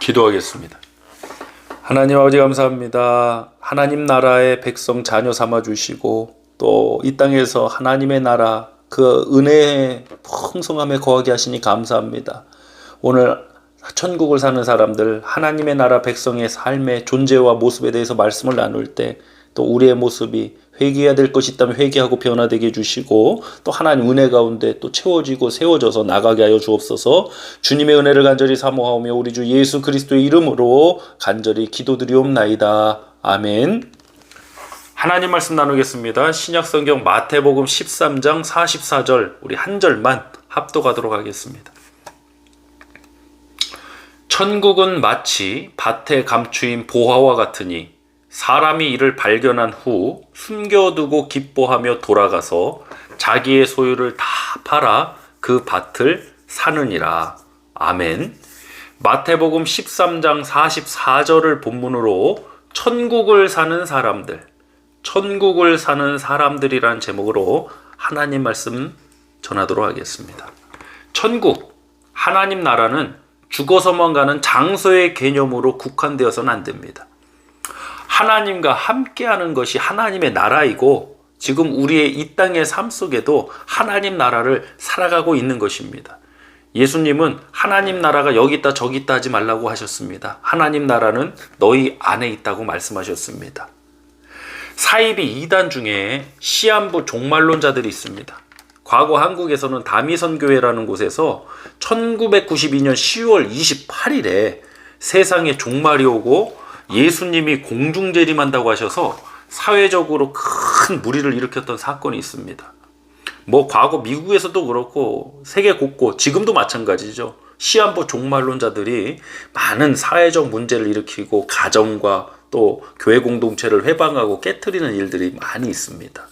기도하겠습니다. 하나님 아버지 감사합니다. 하나님 나라의 백성 자녀 삼아 주시고 또 이 땅에서 하나님의 나라 그 은혜의 풍성함에 거하게 하시니 감사합니다. 오늘 천국을 사는 사람들 하나님의 나라 백성의 삶의 존재와 모습에 대해서 말씀을 나눌 때 또 우리의 모습이 회개해야 될 것이 있다면 회개하고 변화되게 해주시고 또 하나님 은혜 가운데 또 채워지고 세워져서 나가게 하여 주옵소서 주님의 은혜를 간절히 사모하오며 우리 주 예수 그리스도의 이름으로 간절히 기도드리옵나이다. 아멘. 하나님 말씀 나누겠습니다. 신약 성경 마태복음 13장 44절 우리 한 절만 합독하도록 하겠습니다. 천국은 마치 밭에 감추인 보화와 같으니 사람이 이를 발견한 후 숨겨두고 기뻐하며 돌아가서 자기의 소유를 다 팔아 그 밭을 사느니라. 아멘. 마태복음 13장 44절을 본문으로 천국을 사는 사람들, 천국을 사는 사람들이란 제목으로 하나님 말씀 전하도록 하겠습니다. 천국, 하나님 나라는 죽어서만 가는 장소의 개념으로 국한되어서는 안 됩니다. 하나님과 함께하는 것이 하나님의 나라이고 지금 우리의 이 땅의 삶 속에도 하나님 나라를 살아가고 있는 것입니다. 예수님은 하나님 나라가 여기 있다 저기 있다 하지 말라고 하셨습니다. 하나님 나라는 너희 안에 있다고 말씀하셨습니다. 사이비 이단 중에 시한부 종말론자들이 있습니다. 과거 한국에서는 다미선교회라는 곳에서 1992년 10월 28일에 세상에 종말이 오고 예수님이 공중 재림한다고 하셔서 사회적으로 큰 무리를 일으켰던 사건이 있습니다. 뭐 과거 미국에서도 그렇고 세계 곳곳 지금도 마찬가지죠. 시한부 종말론자들이 많은 사회적 문제를 일으키고 가정과 또 교회 공동체를 회방하고 깨뜨리는 일들이 많이 있습니다.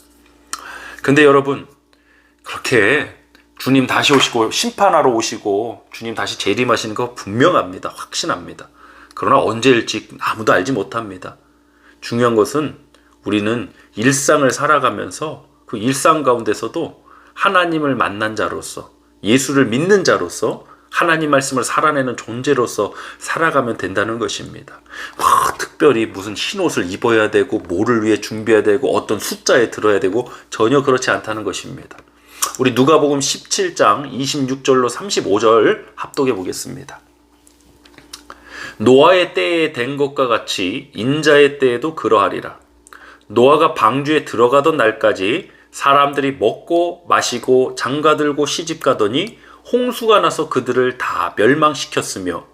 근데 여러분 그렇게 주님 다시 오시고 심판하러 오시고 주님 다시 재림하시는 거 분명합니다. 확신합니다. 그러나 언제일지 아무도 알지 못합니다. 중요한 것은 우리는 일상을 살아가면서 그 일상 가운데서도 하나님을 만난 자로서 예수를 믿는 자로서 하나님 말씀을 살아내는 존재로서 살아가면 된다는 것입니다. 와, 특별히 무슨 흰 옷을 입어야 되고 뭐를 위해 준비해야 되고 어떤 숫자에 들어야 되고 전혀 그렇지 않다는 것입니다. 우리 누가복음 17장 26절로 35절 합독해 보겠습니다. 노아의 때에 된 것과 같이 인자의 때에도 그러하리라. 노아가 방주에 들어가던 날까지 사람들이 먹고 마시고 장가들고 시집가더니 홍수가 나서 그들을 다 멸망시켰으며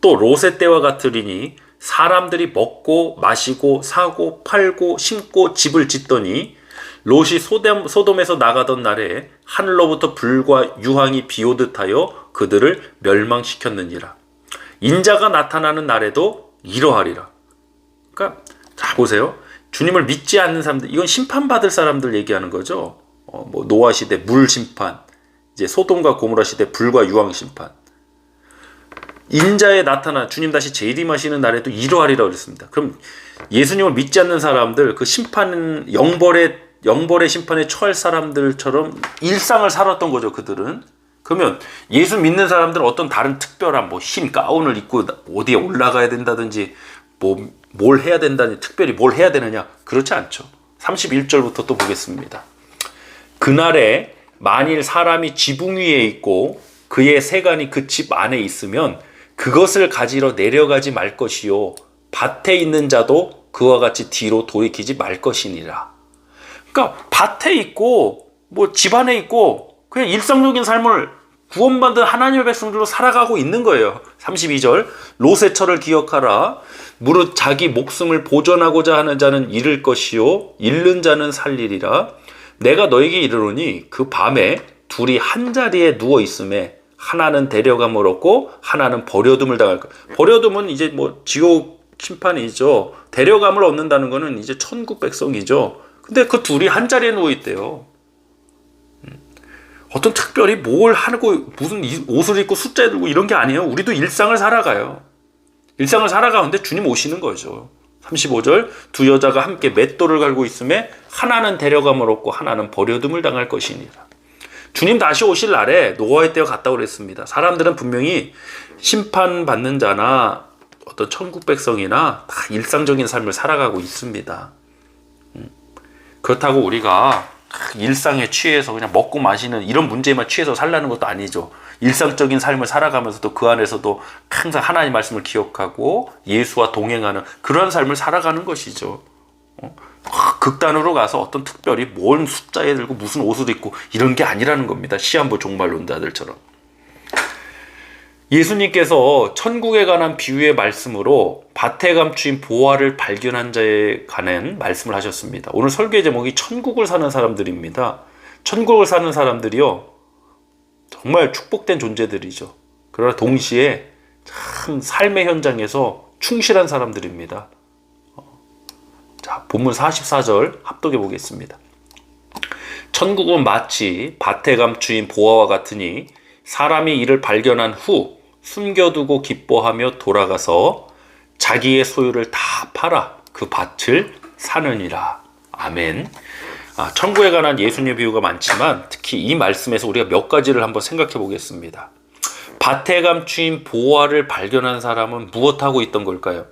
또 롯의 때와 같으리니 사람들이 먹고 마시고 사고 팔고 심고 집을 짓더니 롯이 소돔, 소돔에서 나가던 날에 하늘로부터 불과 유황이 비오듯 하여 그들을 멸망시켰느니라. 인자가 나타나는 날에도 이러하리라. 그러니까 자 보세요. 주님을 믿지 않는 사람들 이건 심판받을 사람들 얘기하는 거죠. 어, 뭐 노아 시대 물 심판, 이제 소돔과 고모라 시대 불과 유황 심판. 인자에 나타나 주님 다시 재림하시는 날에도 이러하리라 그랬습니다. 그럼 예수님을 믿지 않는 사람들 그 심판 영벌의 영벌의 심판에 처할 사람들처럼 일상을 살았던 거죠. 그들은 그러면 예수 믿는 사람들은 어떤 다른 특별한 뭐 흰 가운을 입고 어디에 올라가야 된다든지 뭐 뭘 해야 된다니 특별히 뭘 해야 되느냐 그렇지 않죠. 31절부터 또 보겠습니다. 그날에 만일 사람이 지붕 위에 있고 그의 세간이 그 집 안에 있으면 그것을 가지러 내려가지 말 것이요 밭에 있는 자도 그와 같이 뒤로 돌이키지 말 것이니라. 그러니까 밭에 있고 뭐 집안에 있고 그냥 일상적인 삶을 구원받은 하나님의 백성들로 살아가고 있는 거예요. 32절 롯의 철을 기억하라. 무릇 자기 목숨을 보존하고자 하는 자는 잃을 것이요 잃는 자는 살리리라. 내가 너에게 이르노니 그 밤에 둘이 한 자리에 누워 있음에 하나는 데려감을 얻고 하나는 버려둠을 당할 거. 버려둠은 이제 뭐 지옥 심판이죠. 데려감을 얻는다는 거는 이제 천국 백성이죠. 근데 그 둘이 한 자리에 누워 있대요. 어떤 특별히 뭘 하고 무슨 옷을 입고 숫자 들고 이런 게 아니에요. 우리도 일상을 살아가요. 일상을 살아가는데 주님 오시는 거죠. 35절 두 여자가 함께 맷돌을 갈고 있음에 하나는 데려감을 얻고 하나는 버려둠을 당할 것이니라. 주님 다시 오실 날에 노아의 때와 같다고 그랬습니다. 사람들은 분명히 심판받는 자나 어떤 천국 백성이나 다 일상적인 삶을 살아가고 있습니다. 음. 그렇다고 우리가 일상에 취해서 그냥 먹고 마시는 이런 문제에만 취해서 살라는 것도 아니죠. 일상적인 삶을 살아가면서도 그 안에서도 항상 하나님 말씀을 기억하고 예수와 동행하는 그런 삶을 살아가는 것이죠. 어? 극단으로 가서 어떤 특별히 뭔 숫자에 들고 무슨 옷을 입고 이런 게 아니라는 겁니다. 시한부 종말론자들처럼. 예수님께서 천국에 관한 비유의 말씀으로 밭에 감추인 보화를 발견한 자에 관한 말씀을 하셨습니다. 오늘 설교의 제목이 천국을 사는 사람들입니다. 천국을 사는 사람들이요. 정말 축복된 존재들이죠. 그러나 동시에 참 삶의 현장에서 충실한 사람들입니다. 자, 본문 44절 합독해 보겠습니다. 천국은 마치 밭에 감추인 보화와 같으니 사람이 이를 발견한 후 숨겨두고 기뻐하며 돌아가서 자기의 소유를 다 팔아 그 밭을 사느니라. 아멘. 아, 천국에 관한 예수님의 비유가 많지만 특히 이 말씀에서 우리가 몇 가지를 한번 생각해 보겠습니다. 밭에 감추인 보화를 발견한 사람은 무엇하고 있던 걸까요?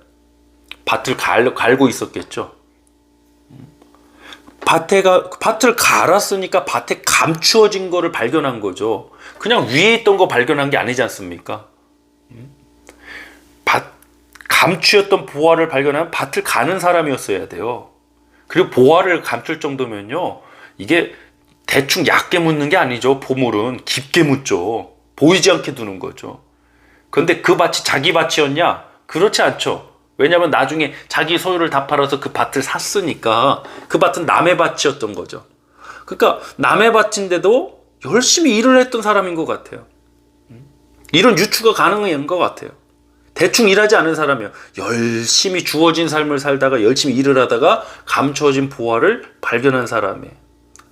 밭을 갈, 갈고 있었겠죠. 밭에 가, 밭을 갈았으니까 밭에 감추어진 거를 발견한 거죠. 그냥 위에 있던 거 발견한 게 아니지 않습니까? 밭, 감추었던 보화를 발견하면 밭을 가는 사람이었어야 돼요. 그리고 보화를 감출 정도면요. 이게 대충 얕게 묻는 게 아니죠. 보물은 깊게 묻죠. 보이지 않게 두는 거죠. 그런데 그 밭이 자기 밭이었냐? 그렇지 않죠. 왜냐하면 나중에 자기 소유를 다 팔아서 그 밭을 샀으니까 그 밭은 남의 밭이었던 거죠. 그러니까 남의 밭인데도 열심히 일을 했던 사람인 것 같아요. 이런 유추가 가능한 것 같아요. 대충 일하지 않은 사람이요. 열심히 주어진 삶을 살다가 열심히 일을 하다가 감춰진 보화를 발견한 사람이에요.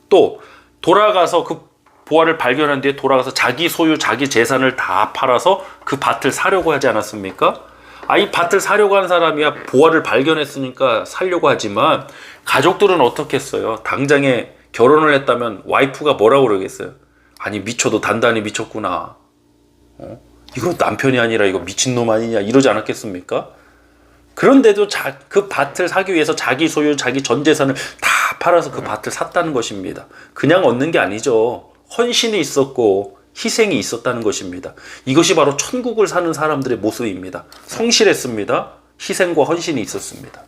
또 돌아가서 그 보화를 발견한 뒤에 돌아가서 자기 소유, 자기 재산을 다 팔아서 그 밭을 사려고 하지 않았습니까? 아, 이 밭을 사려고 한 사람이야 보화를 발견했으니까 살려고 하지만 가족들은 어떻겠어요? 당장에 결혼을 했다면 와이프가 뭐라고 그러겠어요? 아니 미쳐도 단단히 미쳤구나. 어? 이거 남편이 아니라 이거 미친놈 아니냐 이러지 않았겠습니까? 그런데도 자, 그 밭을 사기 위해서 자기 소유, 자기 전 재산을 다 팔아서 그 밭을 샀다는 것입니다. 그냥 얻는 게 아니죠. 헌신이 있었고 희생이 있었다는 것입니다. 이것이 바로 천국을 사는 사람들의 모습입니다. 성실했습니다. 희생과 헌신이 있었습니다.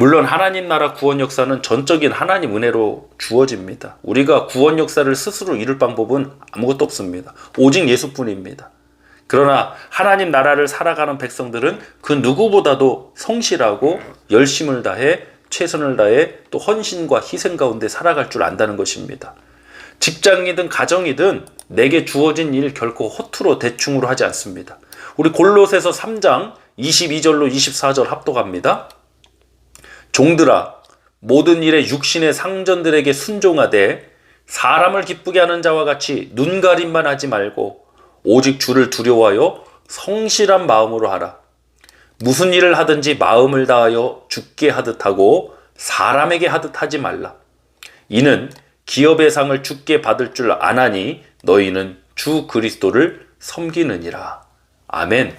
물론 하나님 나라 구원 역사는 전적인 하나님 은혜로 주어집니다. 우리가 구원 역사를 스스로 이룰 방법은 아무것도 없습니다. 오직 예수뿐입니다. 그러나 하나님 나라를 살아가는 백성들은 그 누구보다도 성실하고 열심을 다해 최선을 다해 또 헌신과 희생 가운데 살아갈 줄 안다는 것입니다. 직장이든 가정이든 내게 주어진 일 결코 허투루 대충으로 하지 않습니다. 우리 골로새서 3장 22절로 24절 합독합니다. 종들아 모든 일에 육신의 상전들에게 순종하되 사람을 기쁘게 하는 자와 같이 눈 가림만 하지 말고 오직 주를 두려워하여 성실한 마음으로 하라. 무슨 일을 하든지 마음을 다하여 죽게 하듯 하고 사람에게 하듯 하지 말라. 이는 기업의 상을 죽게 받을 줄 아나니 너희는 주 그리스도를 섬기느니라. 아멘.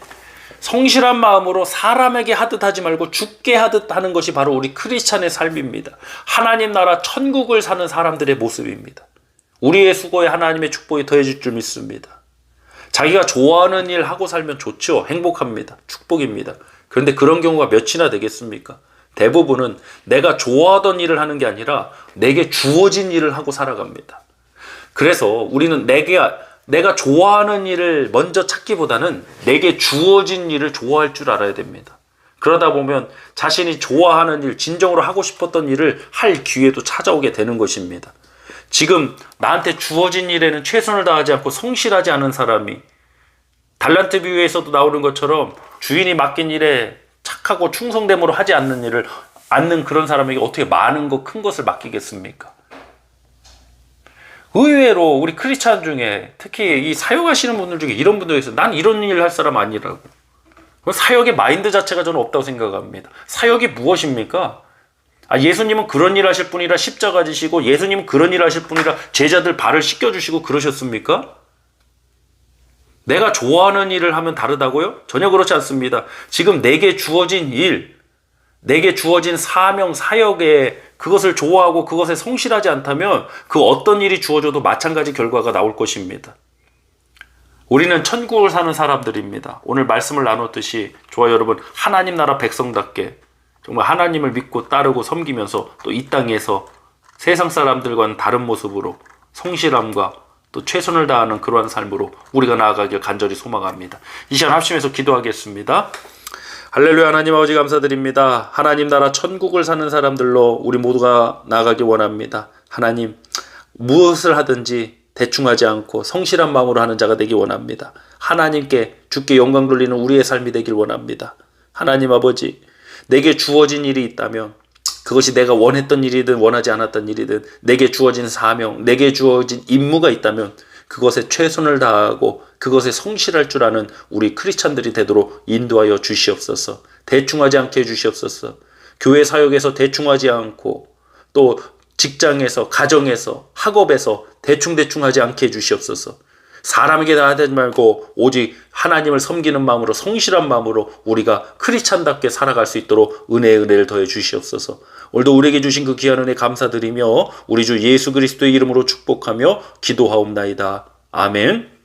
성실한 마음으로 사람에게 하듯 하지 말고 죽게 하듯 하는 것이 바로 우리 크리스찬의 삶입니다. 하나님 나라 천국을 사는 사람들의 모습입니다. 우리의 수고에 하나님의 축복이 더해질 줄 믿습니다. 자기가 좋아하는 일 하고 살면 좋죠. 행복합니다. 축복입니다. 그런데 그런 경우가 몇이나 되겠습니까? 대부분은 내가 좋아하던 일을 하는 게 아니라 내게 주어진 일을 하고 살아갑니다. 그래서 우리는 내게 내가 좋아하는 일을 먼저 찾기보다는 내게 주어진 일을 좋아할 줄 알아야 됩니다. 그러다 보면 자신이 좋아하는 일, 진정으로 하고 싶었던 일을 할 기회도 찾아오게 되는 것입니다. 지금 나한테 주어진 일에는 최선을 다하지 않고 성실하지 않은 사람이 달란트 비유에서도 나오는 것처럼 주인이 맡긴 일에 착하고 충성됨으로 하지 않는 일을 않는 그런 사람에게 어떻게 많은 것, 큰 것을 맡기겠습니까? 의외로 우리 크리스찬 중에 특히 이 사역하시는 분들 중에 이런 분들이 있어요. 난 이런 일 할 사람 아니라고. 사역의 마인드 자체가 저는 없다고 생각합니다. 사역이 무엇입니까? 아, 예수님은 그런 일 하실 분이라 십자가 지시고 예수님은 그런 일 하실 분이라 제자들 발을 씻겨주시고 그러셨습니까? 내가 좋아하는 일을 하면 다르다고요? 전혀 그렇지 않습니다. 지금 내게 주어진 일, 내게 주어진 사명, 사역에 그것을 좋아하고 그것에 성실하지 않다면 그 어떤 일이 주어져도 마찬가지 결과가 나올 것입니다. 우리는 천국을 사는 사람들입니다. 오늘 말씀을 나눴듯이 좋아요 여러분 하나님 나라 백성답게 정말 하나님을 믿고 따르고 섬기면서 또 이 땅에서 세상 사람들과는 다른 모습으로 성실함과 또 최선을 다하는 그러한 삶으로 우리가 나아가길 간절히 소망합니다. 이 시간 합심해서 기도하겠습니다. 할렐루야 하나님 아버지 감사드립니다. 하나님 나라 천국을 사는 사람들로 우리 모두가 나아가기 원합니다. 하나님 무엇을 하든지 대충하지 않고 성실한 마음으로 하는 자가 되기 원합니다. 하나님께 주께 영광 돌리는 우리의 삶이 되길 원합니다. 하나님 아버지 내게 주어진 일이 있다면 그것이 내가 원했던 일이든 원하지 않았던 일이든 내게 주어진 사명, 내게 주어진 임무가 있다면 그것에 최선을 다하고 그것에 성실할 줄 아는 우리 크리스찬들이 되도록 인도하여 주시옵소서. 대충하지 않게 해 주시옵소서. 교회 사역에서 대충하지 않고 또 직장에서 가정에서 학업에서 대충대충 하지 않게 해 주시옵소서. 사람에게 다 하지 말고 오직 하나님을 섬기는 마음으로 성실한 마음으로 우리가 크리스찬답게 살아갈 수 있도록 은혜의 은혜를 더해 주시옵소서. 오늘도 우리에게 주신 그 귀한 은혜 감사드리며 우리 주 예수 그리스도의 이름으로 축복하며 기도하옵나이다. 아멘.